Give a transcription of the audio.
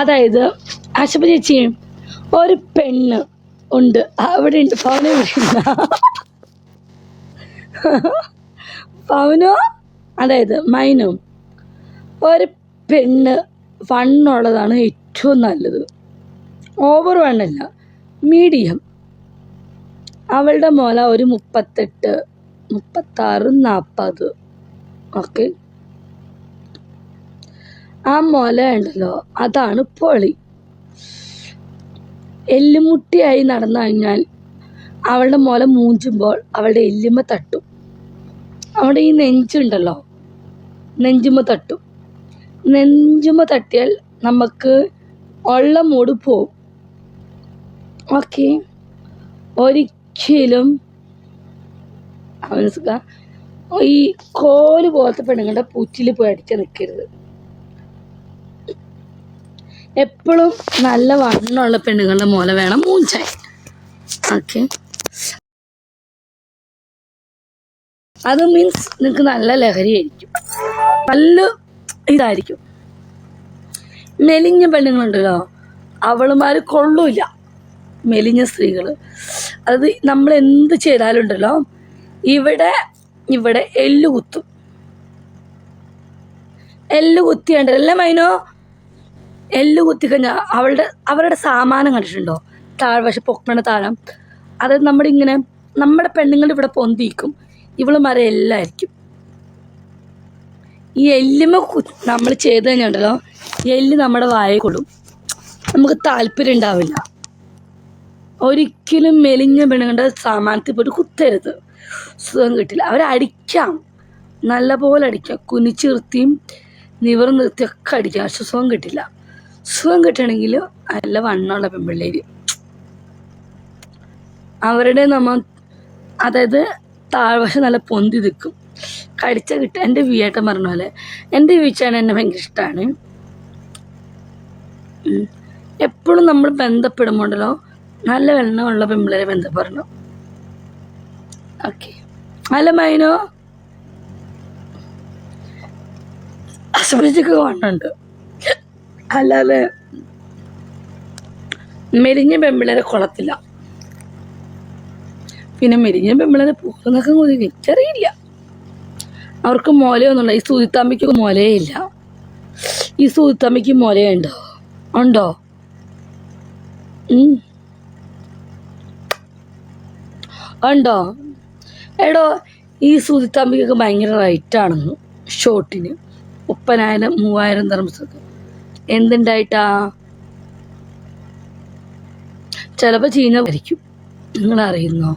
അതായത് ആശുപ ചേച്ചി ഒരു പെണ്ണ് ഉണ്ട്. അവിടെ ഉണ്ട്. പവന? പവനോ? അതായത് മൈനു. ഒരു പെണ്ണ് വണ്ണുള്ളതാണ് ഏറ്റവും നല്ലത്. ഓവർ വണ്ണല്ല മീഡിയം അവളുടെ മോല ഒരു മുപ്പത്തെട്ട് മുപ്പത്താറ് നാൽപ്പത് ഓക്കെ ആ മുല ഉണ്ടല്ലോ അതാണ് പൊളി. എല്ലുമുട്ടിയായി നടന്നു കഴിഞ്ഞാൽ അവളുടെ മുല മൂഞ്ചുമ്പോൾ അവളുടെ എല്ലുമ്മ തട്ടും. അവിടെ ഈ നെഞ്ചുണ്ടല്ലോ നെഞ്ചുമ്മ തട്ടും. നെഞ്ചുമ്മ തട്ടിയാൽ നമുക്ക് ഉള്ള മൂട് പോവും. ഓക്കെ. ഒരിക്കലും മനസ്സിലാ ഈ കോൽ പോലത്തെ പെണ്ണുങ്ങളുടെ പൂച്ചിൽ പോയി അടിച്ച് നിൽക്കരുത് എപ്പോഴും നല്ല വണ്ണമുള്ള പെണ്ണുങ്ങളുടെ മോല വേണം മൂഞ്ചായി. ഓക്കെ അത് മീൻസ് നിങ്ങൾക്ക് നല്ല ലഹരിയായിരിക്കും നല്ല ഇതായിരിക്കും. മെലിഞ്ഞ പെണ്ണുങ്ങളുണ്ടല്ലോ അവളുമാർ കൊള്ളൂല മെലിഞ്ഞ സ്ത്രീകൾ അത് നമ്മൾ എന്ത് ചെയ്താലും ഉണ്ടല്ലോ ഇവിടെ ഇവിടെ എല്ല് കുത്തും. എല്ല് കുത്തിയുണ്ടല്ലോ മൈനോ? എല്ല് കുത്തി കഴിഞ്ഞാൽ അവളുടെ അവരുടെ സാമാനം കണ്ടിട്ടുണ്ടോ? താഴ്വശ പൊക്കണ താഴം. അത് നമ്മുടെ ഇങ്ങനെ നമ്മുടെ പെണ്ണുങ്ങൾ ഇവിടെ പൊന്തിക്കും മര എല്ലായിരിക്കും. ഈ എല്ലുമ നമ്മൾ ചെയ്ത് കഴിഞ്ഞുണ്ടല്ലോ എല്ല് നമ്മുടെ വായ കൊടും. നമുക്ക് താല്പര്യം ഉണ്ടാവില്ല. ഒരിക്കലും മെലിഞ്ഞ പെണ്ണുങ്ങളുടെ സാമാനത്തിൽ പോയിട്ട് കുത്തരുത്. സുഖം കിട്ടില്ല. അവരടിക്കാം നല്ല പോലെ അടിക്കാം. കുനിച്ച് നിർത്തിയും നിവർ നിർത്തിയൊക്കെ അടിക്കാം. പക്ഷെ സുഖം കിട്ടില്ല. സുഖം കിട്ടണമെങ്കിൽ നല്ല വണ്ണമുള്ള പെൺപിള്ളേർ അവരുടെ നമ്മ അതായത് താഴ്വശം നല്ല പൊന്തി നിൽക്കും. കടിച്ച കിട്ടുക എന്റെ വീട്ടൻ പറഞ്ഞ പോലെ എന്റെ വീച്ചാണ് എന്നെ ഭയങ്കര ഇഷ്ടമാണ് എപ്പോഴും നമ്മൾ ബന്ധപ്പെടുമ്പോണ്ടല്ലോ നല്ല വെള്ളമുള്ള പെൺപിള്ളേരെ ബന്ധപ്പെടണം. ഓക്കെ. അല്ല മൈനോ? അസുഖിച്ചൊക്കെ കാണുന്നുണ്ട് അല്ലാതെ മെലിഞ്ഞ പെമ്പിളരെ കൊളത്തില്ല പിന്നെ മെലിഞ്ഞ പെമ്പിളരെ പോകുന്നൊക്കെ തിരിച്ചറിയില്ല അവർക്ക് മോലയൊന്നുമില്ല. ഈ സൂതിത്തമ്മിക്ക് മോലേ ഇല്ല ഈ സൂതിത്തമ്മിക്ക് മോലയുണ്ടോ? ഉണ്ടോ. ഉണ്ടോ? എടോ ഈ സൂതിത്തമ്പിക്കൊക്കെ ഭയങ്കര റൈറ്റാണെന്ന്. ഷോട്ടിന്. മുപ്പതിനായിരം മൂവായിരം തെർമസൊക്കെ എന്തുണ്ടായിട്ടാ? ചിലപ്പോൾ ചീഞ്ഞ ഭരിക്കും നിങ്ങൾ അറിയുന്നോ